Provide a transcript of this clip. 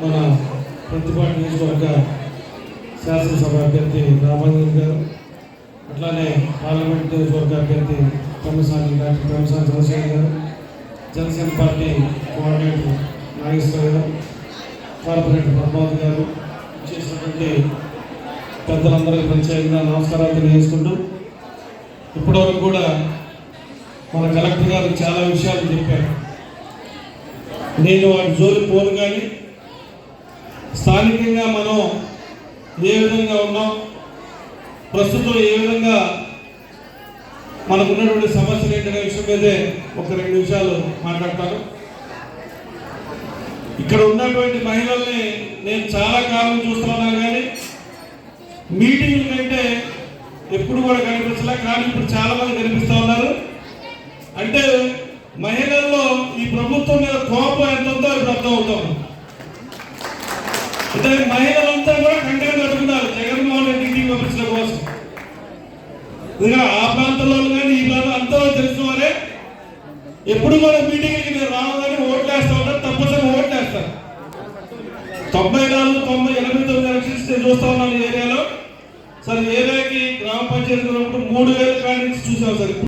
మన ప్రతిపాటి నియోజకవర్గ శాసనసభ అభ్యర్థి రామాంజన్ గారు అట్లానే పార్లమెంట్ నియోజకవర్గ అభ్యర్థి తమ్మసాని డాక్టర్ తమ్మసాని చంద్రశేఖర్ గారు జనసేన పార్టీ కోఆర్డినేటర్ నాగేశ్వర గారు కార్పొరేటర్ పద్మావతి గారు చేసినటువంటి పెద్దలందరికీ ప్రత్యేకంగా నమస్కారాలు తెలియజేసుకుంటూ ఇప్పటివరకు కూడా మన కలెక్టర్ గారు చాలా విషయాలు చెప్పారు. నేను వాటి జోలి పోను కానీ స్థానికంగా మనం ఏ విధంగా ఉన్నాం ప్రస్తుతం ఏ విధంగా మనకు ఉన్నటువంటి సమస్యలు ఏంటనే విషయం మీదే ఒక రెండు నిమిషాలు మాట్లాడతాను. ఇక్కడ ఉన్నటువంటి మహిళల్ని నేను చాలా కాలం చూస్తున్నాను కానీ మీటింగ్ కంటే ఎప్పుడు కూడా కనిపించలే కానీ ఇప్పుడు చాలా మంది కనిపిస్తూ ఉన్నారు. మహిళల్లో ఈ ప్రభుత్వం మీద కోపం ఎంత ఉందో ఇప్పుడు అర్థం అవుతాం అంటే మహిళలంతా కూడా కంటే కట్టుకున్నారు జగన్మోహన్ రెడ్డి ఇంటికి పంపించడం కోసం. ఇదిగా ఆ ప్రాంతంలో కానీ ఈ ప్రాంతం అంతా తెలిసిన వారే. ఎప్పుడు కూడా మీటింగ్కి మీరు రావాలని ఓట్లు వేస్తా ఉంటారు తప్పనిసరిగా ఓట్లు వేస్తారు. తొంభై నాలుగు తొంభై ఎనభై తొమ్మిది ఎలక్షన్స్ నేను చూస్తా ఉన్నాను ఏరియాలో. సరే ఏరియాకి గ్రామ పంచాయతీ మూడు వేల కాడి నుంచి చూసాం సార్.